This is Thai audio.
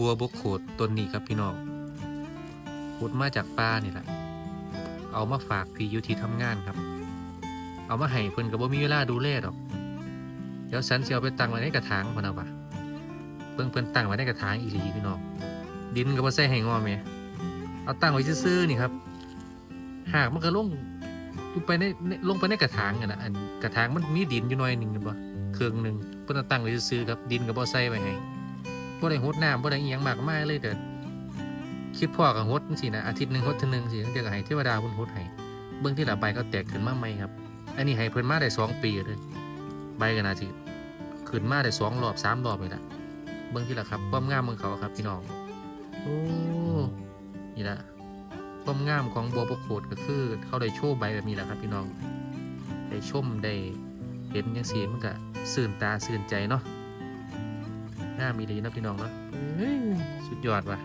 บัวบกโขดต้นนี้ครับพี่น้องขุดมาจากป่านี่แหละ เอามาฝากพี่ยู่ที่ทำงานครับ เอามาให้เพิ่นก็บ่มีเวลาดูแลดอก เดี๋ยวฉันสิเอาไปตั้งไว้ในกระถางพนะวะเบิ่งเพิ่นตั้งไว้ในกระถางอีหลีพี่น้อง ดินก็บ่ใส่ให้งอแม่เอาตั้งไว้ซื่อๆนี่ครับ หากมันก็ลงอยู่ไปในลงไปในกระถางอะนนะอันกระถางมันมีดินอยู่หน่อยหนึ่งเห็นบ่เครื่องหนึ่งเพิ่นเอาตั้งไว้ซื่อๆครับ ดินก็บ่ใส่ไว้ให้ บ่ได้หดน้ำบ่ได้อีหยังมากมายเลยเด้อคิดพ่อก็หดจังซี่นะอาทิตย์หนึงหดเทื่อนึงสิเดี๋ยวก็ให้เทวดาเพิ่นหดให้เบิ่งที่ละใบก็แตกขึ้นมาใหม่ครับ อันนี้ให้เพิ่นมาได้สองปีแล้วเด้อใบก็น่าสิขึ้นมาได้สองรอบสามรอบนี่ละเบิ่งที่ละครับความงามของเขาครับพี่น้องโอ้นี่ละความงามของบัวบกโขดก็คือ เขาได้โชว์ใบแบบนี้แหละครับพี่น้องได้ชมได้เห็นยังสีมันก็สื่นตาสื่นใจเนาะ งามมีดีเนาะพี่น้องเนาะเอ้ยสุดยอดว่ะ